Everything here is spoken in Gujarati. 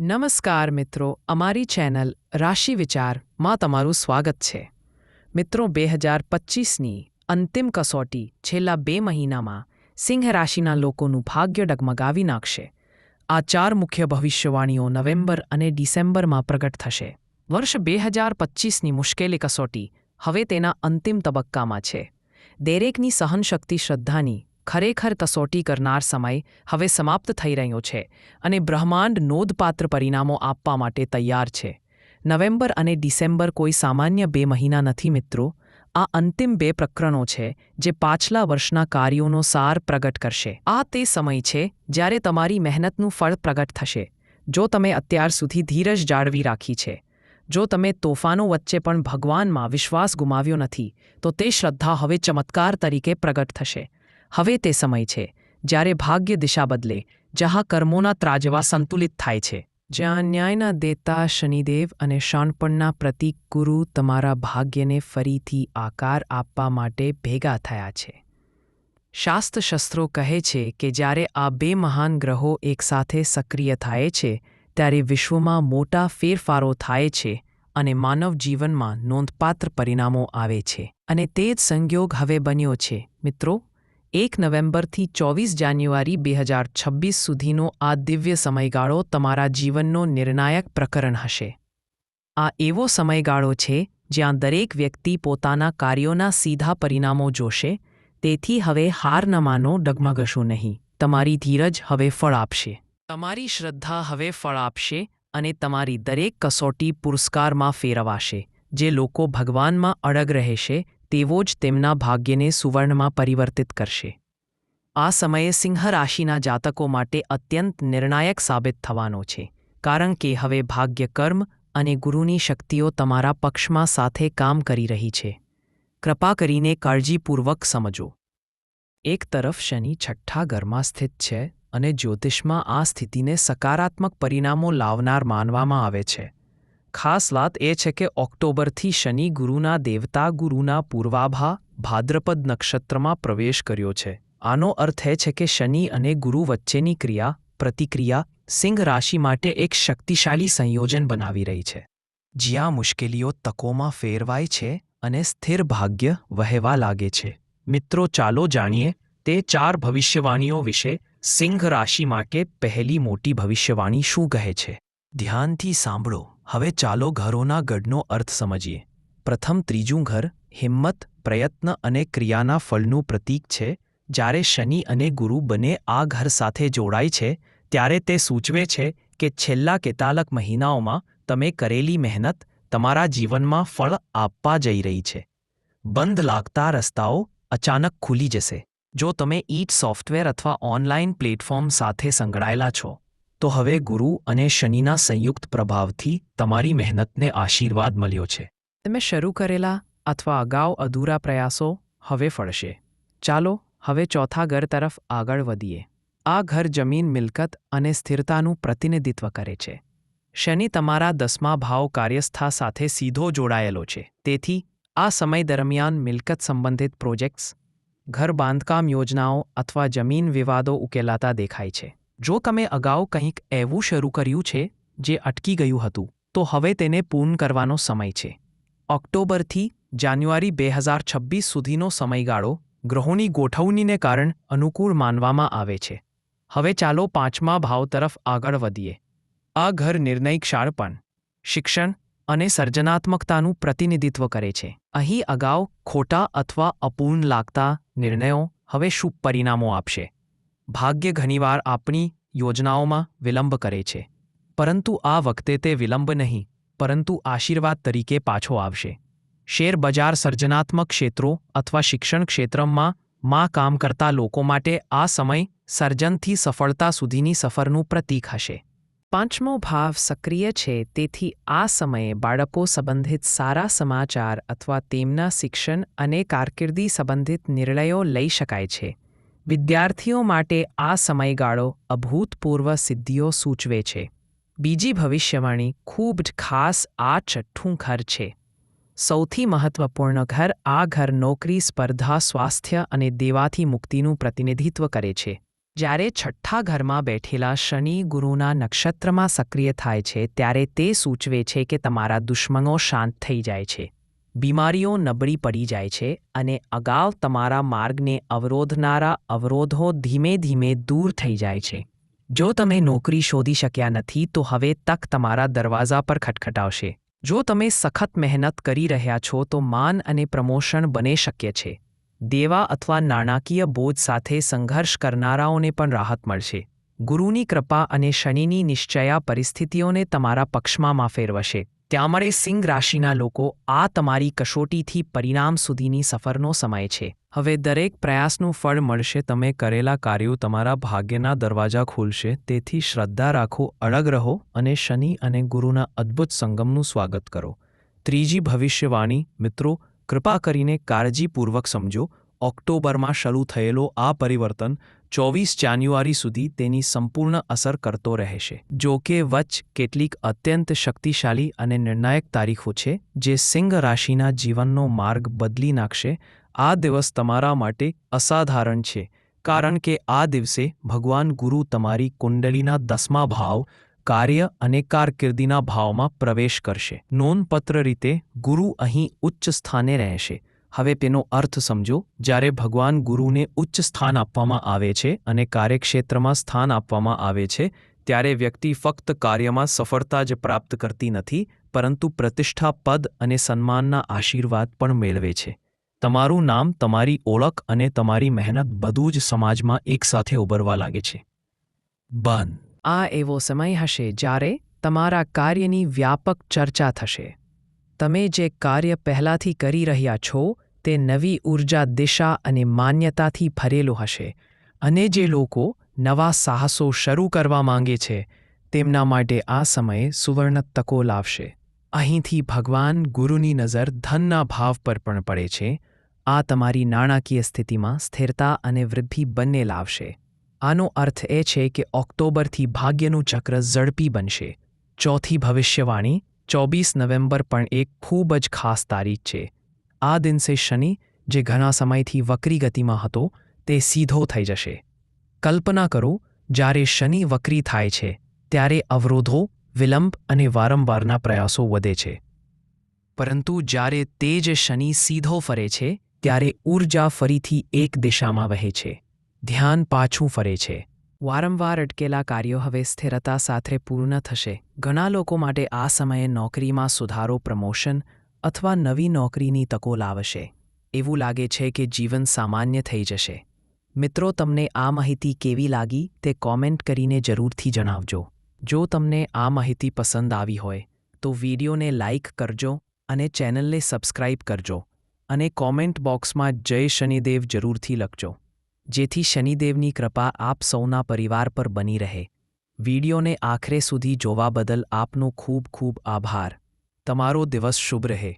નમસ્કાર મિત્રો, અમારી ચેનલ રાશિ વિચારમાં તમારું સ્વાગત છે. મિત્રો, બે હજાર પચીસની અંતિમ કસોટી છેલ્લા બે મહિનામાં સિંહ રાશિના લોકોનું ભાગ્ય ડગમગાવી નાખશે. આ ચાર મુખ્ય ભવિષ્યવાણીઓ નવેમ્બર અને ડિસેમ્બરમાં પ્રગટ થશે. વર્ષ બે હજાર પચીસની મુશ્કેલી કસોટી હવે તેના અંતિમ તબક્કામાં છે. દરેકની સહનશક્તિ, શ્રદ્ધાની ખરેખર કસોટી કરનાર સમય હવે સમાપ્ત થઈ રહ્યો છે અને બ્રહ્માંડ નોંધપાત્ર પરિણામો આપવા માટે તૈયાર છે. નવેમ્બર અને ડિસેમ્બર કોઈ સામાન્ય બે મહિના નથી મિત્રો. આ અંતિમ બે પ્રકરણો છે જે પાછલા વર્ષના કાર્યોનો સાર પ્રગટ કરશે. આ તે સમય છે જ્યારે તમારી મહેનતનું ફળ પ્રગટ થશે. જો તમે અત્યાર સુધી ધીરજ જાળવી રાખી છે. જો તમે તોફાનો વચ્ચે પણ ભગવાનમાં વિશ્વાસ ગુમાવ્યો નથી, તો તે શ્રદ્ધા હવે ચમત્કાર તરીકે પ્રગટ થશે. હવે તે સમય છે, જ્યારે ભાગ્ય દિશા બદલે જ્યાં કર્મોના ત્રાજવા સંતુલિત થાય છે. જ્યાં ન્યાયના દેતા શનિદેવ અને શાણપણના પ્રતિક ગુરુ તમારા ભાગ્યને ફરીથી આકાર આપવા માટે ભેગા થયા છે. શાસ્ત્રશસ્ત્રો કહે છે કે જ્યારે આ બે મહાન ગ્રહો એકસાથે સક્રિય થાય છે, ત્યારે વિશ્વમાં મોટા ફેરફારો થાય છે અને માનવ જીવનમાં નોંધપાત્ર પરિણામો આવે છે. અને તે જ સંયોગ હવે બન્યો છે. મિત્રો એક નવેમ્બરથી ચોવીસ જાન્યુઆરી બે હજાર છવ્વીસ સુધીનો આ દિવ્ય સમયગાળો તમારા જીવનનો નિર્ણાયક પ્રકરણ હશે. આ એવો સમયગાળો છે જ્યાં દરેક વ્યક્તિ પોતાના કાર્યોના સીધા પરિણામો જોશે, તેથી હવે હાર ન માનો, ડગમગશો નહીં. તમારી ધીરજ હવે ફળ આપશે. તમારી શ્રદ્ધા હવે ફળ આપશે અને તમારી દરેક કસોટી પુરસ્કારમાં ફેરવાશે, જે લોકો ભગવાનમાં અડગ રહેશે તેવો જ તેમના ભાગ્યને સુવર્ણમાં પરિવર્તિત કરશે. આ સમયે સિંહ રાશિના જાતકો માટે અત્યંત નિર્ણાયક સાબિત થવાનો છે, કારણ કે હવે ભાગ્ય કર્મ અને ગુરુની શક્તિઓ તમારા પક્ષમાં સાથે કામ કરી રહી છે. કૃપા કરીને કાળજીપૂર્વક સમજો. એક તરફ શનિ છઠ્ઠા ઘરમાં સ્થિત છે અને જ્યોતિષમાં આ સ્થિતિને સકારાત્મક પરિણામો લાવનાર માનવામાં આવે છે. ખાસ વાત એ છે કે ઓક્ટોબરથી શનિ ગુરુના દેવતા ગુરુના પૂર્વાભા ભાદ્રપદ નક્ષત્રમાં પ્રવેશ કર્યો છે. આનો અર્થ એ છે કે શનિ અને ગુરુ વચ્ચેની ક્રિયા, પ્રતિક્રિયા, સિંહ રાશિ માટે એક શક્તિશાળી સંયોજન બનાવી રહી છે. જ્યાં મુશ્કેલીઓ તકોમાં ફેરવાય છે અને સ્થિર ભાગ્ય વહેવા લાગે છે. મિત્રો, ચાલો જાણીએ તે ચાર ભવિષ્યવાણીઓ વિશે સિંહ રાશિ માટે પહેલી મોટી ભવિષ્યવાણી શું કહે છે? ધ્યાનથી સાંભળો. હવે ચાલો ઘરોના ગઢનો અર્થ સમજીએ. પ્રથમ ત્રીજું ઘર હિંમત, પ્રયત્ન અને ક્રિયાના ફળનું પ્રતીક છે. જ્યારે શનિ અને ગુરુ બંને આ ઘર સાથે જોડાય છે, ત્યારે તે સૂચવે છે કે છેલ્લા કેટલાક મહિનાઓમાં તમે કરેલી મહેનત તમારા જીવનમાં ફળ આપવા જઈ રહી છે. બંધ લાગતા રસ્તાઓ અચાનક ખુલી જશે. જો તમે ઈટ સોફ્ટવેર અથવા ઓનલાઈન પ્લેટફોર્મ સાથે સંકળાયેલા છો તો હવે ગુરુ અને શનિના સંયુક્ત પ્રભાવથી તમારી મહેનતને આશીર્વાદ મળ્યો છે. તમે શરૂ કરેલા અથવા અગાઉ અધૂરા પ્રયાસો હવે ફળશે. ચાલો હવે ચોથા ઘર તરફ આગળ વધીએ. આ ઘર જમીન, મિલકત અને સ્થિરતાનું પ્રતિનિધિત્વ કરે છે. શનિ તમારા દસમા ભાવ કાર્યસ્થા સાથે સીધો જોડાયેલો છે. તેથી, આ સમય દરમિયાન મિલકત સંબંધિત પ્રોજેક્ટ્સ, ઘર બાંધકામ યોજનાઓ અથવા જમીન વિવાદો ઉકેલાતા દેખાય છે. જો તમે અગાઉ કંઈક એવું શરૂ કર્યું છે, જે અટકી ગયું હતું, તો હવે તેને પૂર્ણ કરવાનો સમય છે. ઓક્ટોબરથી જાન્યુઆરી બે હજાર છવ્વીસ સુધીનો સમયગાળો ગ્રહોની ગોઠવણીને કારણ અનુકૂળ માનવામાં આવે છે. હવે ચાલો પાંચમા ભાવ તરફ આગળ વધીએ. આ ઘર નિર્ણય ક્ષાળપણ શિક્ષણ અને સર્જનાત્મકતાનું પ્રતિનિધિત્વ કરે છે. અહીં અગાઉ ખોટા અથવા અપૂર્ણ લાગતા નિર્ણયો હવે શુભ પરિણામો આપશે. ભાગ્ય ઘણીવાર આપણી યોજનાઓમાં વિલંબ કરે છે. પરંતુ આ વખતે તે વિલંબ નહીં, પરંતુ આશીર્વાદ તરીકે પાછો આવશે. શેરબજાર સર્જનાત્મક ક્ષેત્રો અથવા શિક્ષણ ક્ષેત્રમાં માં કામ કરતા લોકો માટે આ સમય સર્જનથી સફળતા સુધીની સફરનું પ્રતીક હશે. પાંચમો ભાવ સક્રિય છે, તેથી આ સમયે બાળકો સંબંધિત સારા સમાચાર અથવા તેમના શિક્ષણ અને કારકિર્દી સંબંધિત નિર્ણયો લઈ શકાય છે. વિદ્યાર્થીઓ માટે આ સમયગાળો અભૂતપૂર્વ સિદ્ધિઓ સૂચવે છે. બીજી ભવિષ્યવાણી ખૂબ જ ખાસ આ છઠ્ઠું ઘર છે. સૌથી મહત્વપૂર્ણ ઘર આ ઘર નોકરી, સ્પર્ધા, સ્વાસ્થ્ય અને દેવાથી મુક્તિનું પ્રતિનિધિત્વ કરે છે. જ્યારે છઠ્ઠા ઘરમાં બેઠેલા શનિ ગુરુના નક્ષત્રમાં સક્રિય થાય છે, ત્યારે તે સૂચવે છે કે તમારા દુશ્મનો શાંત થઈ જાય છે. બીમારીઓ નબળી પડી જાય છે અને અગાઉ તમારા માર્ગને અવરોધનારા અવરોધો ધીમે ધીમે દૂર થઈ જાય છે. જો તમે નોકરી શોધી શક્યા નથી, તો હવે તક તમારા દરવાજા પર ખટખટાવશે. જો તમે સખત મહેનત કરી રહ્યા છો, તો માન અને પ્રમોશન બને શક્ય છે. દેવા અથવા નાણાકીય બોજ સાથે સંઘર્ષ કરનારાઓને પણ રાહત મળશે. ગુરુની કૃપા અને શનિની નિશ્ચયા પરિસ્થિતિઓને તમારા પક્ષમાં ફેરવશે. ત્યાં મળે સિંહ રાશિના લોકો આ તમારી કસોટીથી પરિણામ સુધીની સફરનો સમય છે હવે દરેક પ્રયાસનું ફળ મળશે તમે કરેલા કાર્યો તમારા ભાગ્યના દરવાજા ખોલશે તેથી શ્રદ્ધા રાખો અડગ રહો અને શનિ અને ગુરુના અદ્ભુત સંગમનું સ્વાગત કરો ત્રીજી ભવિષ્યવાણી મિત્રો કૃપા કરીને કાળજીપૂર્વક સમજો ઓક્ટોબરમાં શરૂ થયેલો આ પરિવર્તન ચોવીસ જાન્યુઆરી સુધી તેની સંપૂર્ણ અસર કરતો રહેશે. જો કે, વચ્ચ કેટલીક અત્યંત શક્તિશાળી અને નિર્ણાયક તારીખો છે, જે સિંહ રાશિના જીવનનો માર્ગ બદલી નાખશે. આ દિવસ તમારા માટે અસાધારણ છે, કારણ કે આ દિવસે ભગવાન ગુરુ તમારી કુંડલીના દસમા ભાવ, કાર્ય અને કારકિર્દીના ભાવમાં પ્રવેશ કરશે. નોંધપત્ર રીતે, ગુરુ અહીં ઉચ્ચ સ્થાને રહેશે. હવે તેનો અર્થ સમજો, જ્યારે ભગવાન ગુરુને ઉચ્ચ સ્થાન આપવામાં આવે છે અને કાર્યક્ષેત્રમાં સ્થાન આપવામાં આવે છે, ત્યારે વ્યક્તિ ફક્ત કાર્યમાં સફળતા જ પ્રાપ્ત કરતી નથી, પરંતુ પ્રતિષ્ઠા, પદ અને સન્માનના આશીર્વાદ પણ મેળવે છે. તમારું નામ તમારી ઓળખ અને તમારી મહેનત બધું જ સમાજમાં એકસાથે ઉભરવા લાગે છે. બંધ. આ એવો સમય હશે જ્યારે તમારા કાર્યની વ્યાપક ચર્ચા થશે. તમે જે કાર્ય પહેલાંથી કરી રહ્યા છો, તે નવી ઊર્જા દિશા અને માન્યતાથી ભરેલું હશે. અને જે લોકો નવા સાહસો શરૂ કરવા માંગે છે, તેમના માટે આ સમયે સુવર્ણ તકો લાવશે. અહીંથી ભગવાન ગુરુની નજર ધનના ભાવ પર પણ પડે છે. આ તમારી નાણાકીય સ્થિતિમાં સ્થિરતા અને વૃદ્ધિ બંને લાવશે. આનો અર્થ એ છે કે ઓક્ટોબરથી ભાગ્યનું ચક્ર ઝડપી બનશે. ચોથી ભવિષ્યવાણી ચોવીસ નવેમ્બર પણ એક ખૂબ જ ખાસ તારીખ છે. આ દિવસે શનિ, જે ઘણા સમયથી વક્રી ગતિમાં હતો, તે સીધો થઈ જશે. કલ્પના કરો, જ્યારે શનિ વક્રી થાય છે, ત્યારે અવરોધો, વિલંબ અને વારંવારના પ્રયાસો વધે છે. પરંતુ જ્યારે તે જ શનિ સીધો ફરે છે, ત્યારે ઊર્જા ફરીથી એક દિશામાં વહે છે. ધ્યાન પાછું ફરે છે. વારંવાર અટકેલા કાર્યો હવે સ્થિરતા સાથે પૂર્ણ થશે. ઘણા લોકો માટે આ સમયે નોકરીમાં સુધારો, પ્રમોશન અથવા નવી નોકરીની તકો લાવશે. એવું લાગે છે કે જીવન સામાન્ય થઈ જશે. મિત્રો, તમને આ માહિતી કેવી લાગી તે કોમેન્ટ કરીને જરૂરથી જણાવજો. જો તમને આ માહિતી પસંદ આવી હોય, તો વિડીયોને લાઇક કરજો અને ચેનલને સબસ્ક્રાઇબ કરજો અને કોમેન્ટ બોક્સમાં જય શનિદેવ જરૂરથી લખજો. જેથી શનિદેવની કૃપા આપ સૌના પરિવાર પર બની રહે. વિડીયોને આખરે સુધી જોવા બદલ આપનો ખૂબ ખૂબ આભાર. તમારો દિવસ શુભ રહે.